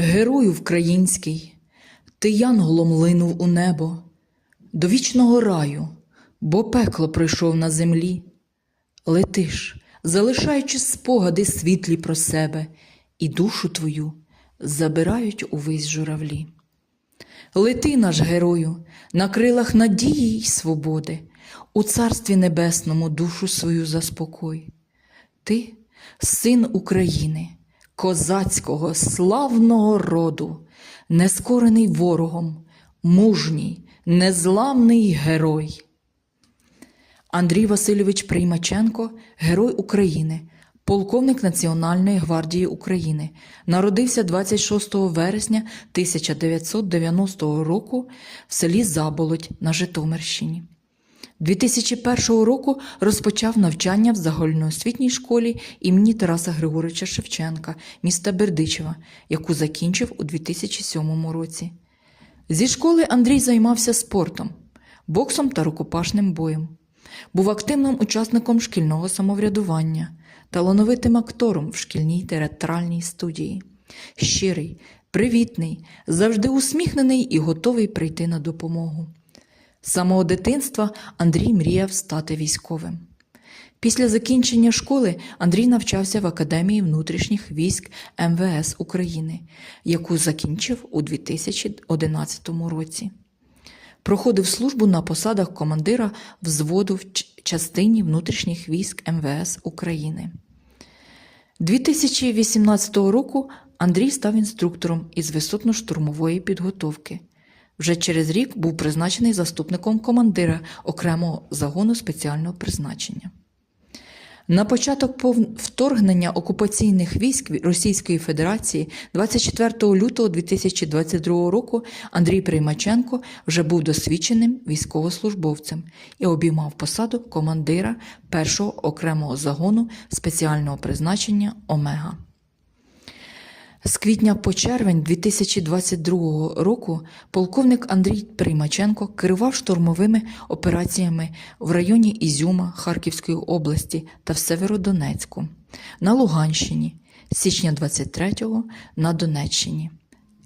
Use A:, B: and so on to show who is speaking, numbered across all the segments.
A: Герою український, ти янголом линув у небо, до вічного раю, бо пекло пройшов на землі. Летиш, залишаючи спогади світлі про себе, і душу твою забирають увесь журавлі. Лети, наш герою, на крилах надії й свободи, у царстві небесному душу свою заспокой. Ти син України, козацького, славного роду, нескорений ворогом, мужній, незламний герой. Андрій Васильович Приймаченко, Герой України, полковник Національної гвардії України, народився 26 вересня 1990 року в селі Заболоть на Житомирщині. 2001 року розпочав навчання в загальноосвітній школі імені Тараса Григоровича Шевченка міста Бердичева, яку закінчив у 2007 році. Зі школи Андрій займався спортом, боксом та рукопашним боєм. Був активним учасником шкільного самоврядування, талановитим актором в шкільній театральній студії. Щирий, привітний, завжди усміхнений і готовий прийти на допомогу. З самого дитинства Андрій мріяв стати військовим. Після закінчення школи Андрій навчався в Академії внутрішніх військ МВС України, яку закінчив у 2011 році. Проходив службу на посадах командира взводу в частині внутрішніх військ МВС України. 2018 року Андрій став інструктором із висотно-штурмової підготовки. Вже через рік був призначений заступником командира окремого загону спеціального призначення. На початок вторгнення окупаційних військ Російської Федерації 24 лютого 2022 року Андрій Приймаченко вже був досвідченим військовослужбовцем і обіймав посаду командира першого окремого загону спеціального призначення Омега. З квітня по червень 2022 року полковник Андрій Приймаченко керував штурмовими операціями в районі Ізюма Харківської області та в Северодонецьку, на Луганщині, січня 23-го на Донеччині.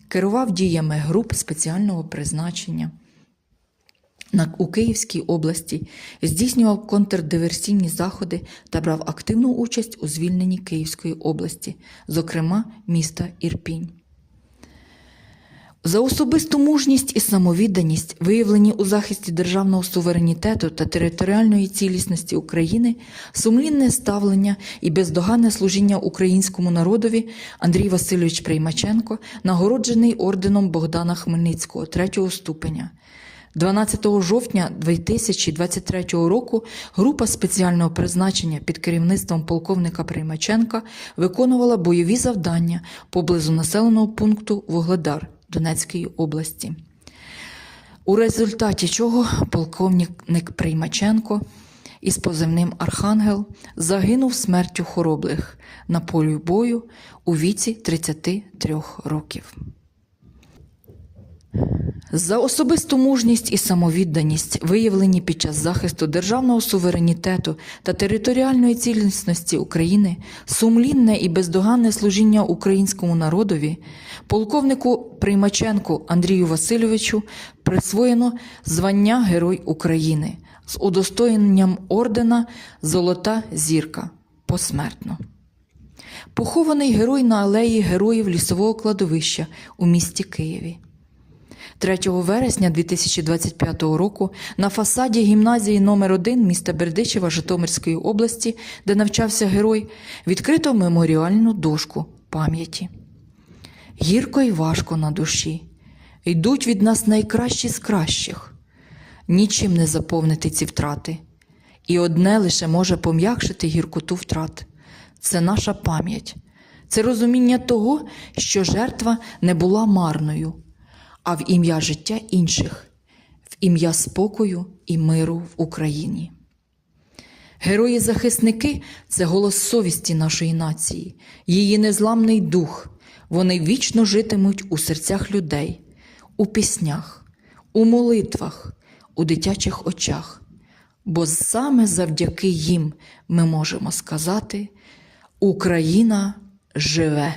A: Керував діями груп спеціального призначення на, у Київській області, здійснював контрдиверсійні заходи та брав активну участь у звільненні Київської області, зокрема міста Ірпінь. За особисту мужність і самовідданість, виявлені у захисті державного суверенітету та територіальної цілісності України, сумлінне ставлення і бездоганне служіння українському народові Андрій Васильович Приймаченко нагороджений орденом Богдана Хмельницького третього ступеня. 12 жовтня 2023 року група спеціального призначення під керівництвом полковника Приймаченка виконувала бойові завдання поблизу населеного пункту Вугледар Донецької області. У результаті чого полковник Приймаченко із позивним Архангел загинув смертю хороблих на полі бою у віці 33 років. За особисту мужність і самовідданість, виявлені під час захисту державного суверенітету та територіальної цілісності України, сумлінне і бездоганне служіння українському народові, полковнику Приймаченку Андрію Васильовичу присвоєно звання Герой України з удостоєнням ордена Золота зірка посмертно. Похований герой на алеї Героїв лісового кладовища у місті Києві. 3 вересня 2025 року на фасаді гімназії номер 1 міста Бердичева Житомирської області, де навчався герой, відкрито меморіальну дошку пам'яті. Гірко й важко на душі. Йдуть від нас найкращі з кращих. Нічим не заповнити ці втрати. І одне лише може пом'якшити гіркоту втрат це наша пам'ять, це розуміння того, що жертва не була марною, а в ім'я життя інших, в ім'я спокою і миру в Україні. Герої-захисники це голос совісті нашої нації, її незламний дух. Вони вічно житимуть у серцях людей, у піснях, у молитвах, у дитячих очах. Бо саме завдяки їм ми можемо сказати: Україна живе.